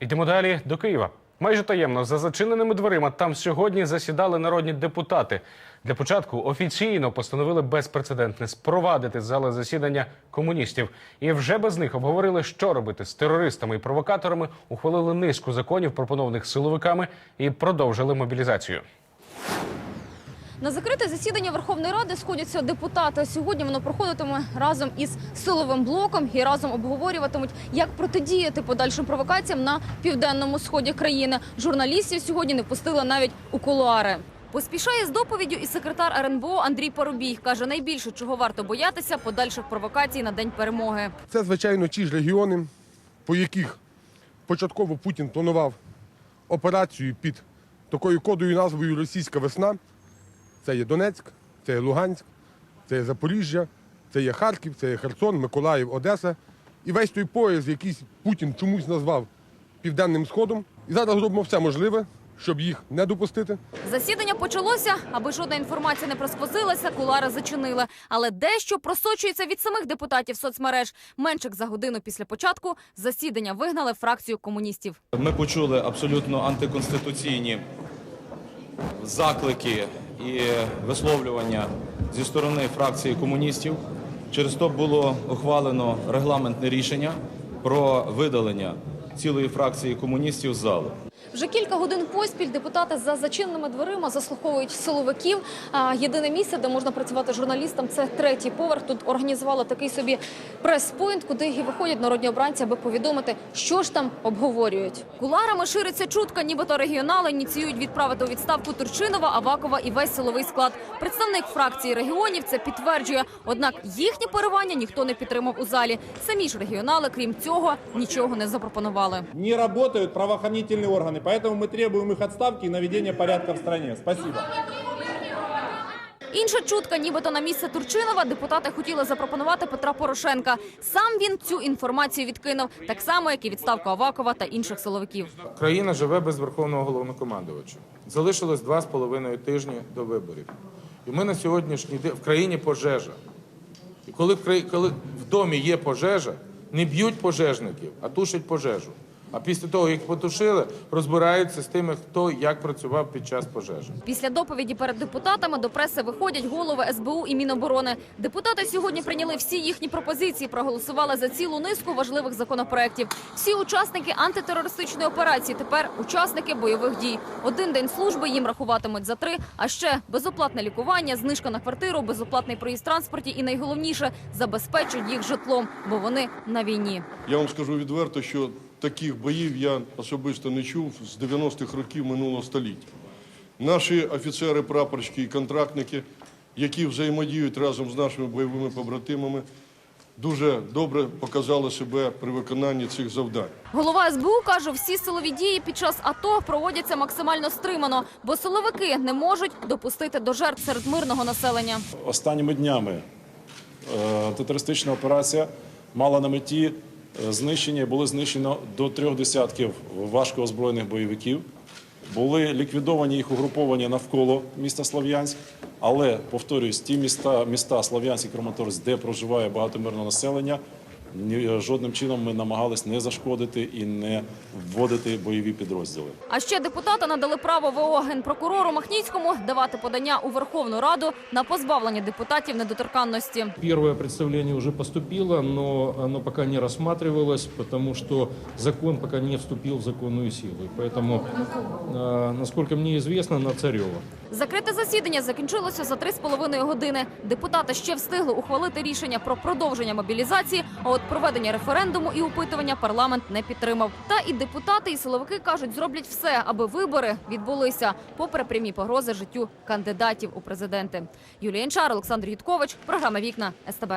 Йдемо далі до Києва. Майже таємно за зачиненими дверима там сьогодні засідали народні депутати. Для початку офіційно постановили безпрецедентне спровадити зали засідання комуністів. І вже без них обговорили, що робити з терористами і провокаторами. Ухвалили низку законів, пропонованих силовиками, і продовжили мобілізацію. На закрите засідання Верховної Ради сходяться депутати. Сьогодні воно проходитиме разом із силовим блоком і разом обговорюватимуть, як протидіяти подальшим провокаціям на південному сході країни. Журналістів сьогодні не пустили навіть у кулуари. Поспішає з доповіддю і секретар РНБО Андрій Парубій. Каже, найбільше чого варто боятися подальших провокацій на день перемоги. Це, звичайно, ті ж регіони, по яких початково Путін планував операцію під такою кодою назвою Російська весна. Це є Донецьк, це є Луганськ, це є Запоріжжя, це є Харків, це є Херсон, Миколаїв, Одеса. І весь той пояс, який Путін чомусь назвав Південним Сходом. І зараз робимо все можливе, щоб їх не допустити. Засідання почалося, аби жодна інформація не просковзилася, кулари зачинили. Але дещо просочується від самих депутатів соцмереж. Меншик за годину після початку засідання вигнали фракцію комуністів. Ми почули абсолютно антиконституційні заклики і висловлювання зі сторони фракції комуністів. Через то було ухвалено регламентне рішення про видалення цілої фракції комуністів залу. Вже кілька годин поспіль депутати за зачиненими дверима заслуховують силовиків. Єдине місце, де можна працювати журналістам, це третій поверх. Тут організували такий собі прес-пойнт, куди і виходять народні обранці, аби повідомити, що ж там обговорюють. Куларами шириться чутка, нібито регіонали ініціюють відправити у відставку Турчинова, Авакова і весь силовий склад. Представник фракції регіонів це підтверджує. Однак їхнє поривання ніхто не підтримав у залі. Самі ж регіонали, крім цього, нічого не запропонували не работают правоохранительные органы, поэтому мы требуем их отставки и наведения порядка в стране. Спасибо. Інша чутка, нібито на місце Турчинова, депутати хотіли запропонувати Петра Порошенка. Сам він цю інформацію відкинув, так само, як і відставку Авакова та інших силовиків. Країна живе без верховного головнокомандувача. Залишилось два з половиною тижні до виборів. І ми на сьогоднішній день в країні пожежа. І коли в, краї... коли в домі є пожежа, не б'ють пожежників, а тушать пожежу. А після того, як потушили, розбираються з тими, хто як працював під час пожежі. Після доповіді перед депутатами до преси виходять голови СБУ і Міноборони. Депутати сьогодні прийняли всі їхні пропозиції, проголосували за цілу низку важливих законопроєктів. Всі учасники антитерористичної операції тепер учасники бойових дій. Один день служби їм рахуватимуть за три. А ще безоплатне лікування, знижка на квартиру, безоплатний проїзд в транспорті і найголовніше забезпечують їх житлом, бо вони на війні. Я вам скажу відверто, що таких боїв я особисто не чув з 90-х років минулого століття. Наші офіцери, прапорщики і контрактники, які взаємодіють разом з нашими бойовими побратимами, дуже добре показали себе при виконанні цих завдань. Голова СБУ каже, всі силові дії під час АТО проводяться максимально стримано, бо силовики не можуть допустити до жертв серед мирного населення. Останніми днями е, антитерористична операція мала на меті е, знищення, було знищено до трьох десятків важкоозброєних бойовиків. Були ліквідовані їх угруповання навколо міста Слов'янськ, але повторюсь, ті міста, міста Слов'янськ і Краматорськ, де проживає багато мирного населення, жодним чином ми намагались не зашкодити і не вводити бойові підрозділи. А ще депутати надали право ВО генпрокурору Махніцькому давати подання у Верховну Раду на позбавлення депутатів недоторканності. Первое представление уже поступило, но оно пока не рассматривалось, потому что закон пока не вступил в законную силу. И Поэтому, э, насколько мне на Царева. Закрите засідання закінчилося за три з половиною години. Депутати ще встигли ухвалити рішення про продовження мобілізації. А от проведення референдуму і опитування парламент не підтримав. Та і депутати, і силовики кажуть, зроблять все, аби вибори відбулися, попри прямі погрози життю кандидатів у президенти. Юлія Інчар, Олександр Юткович, програма Вікна СТБ.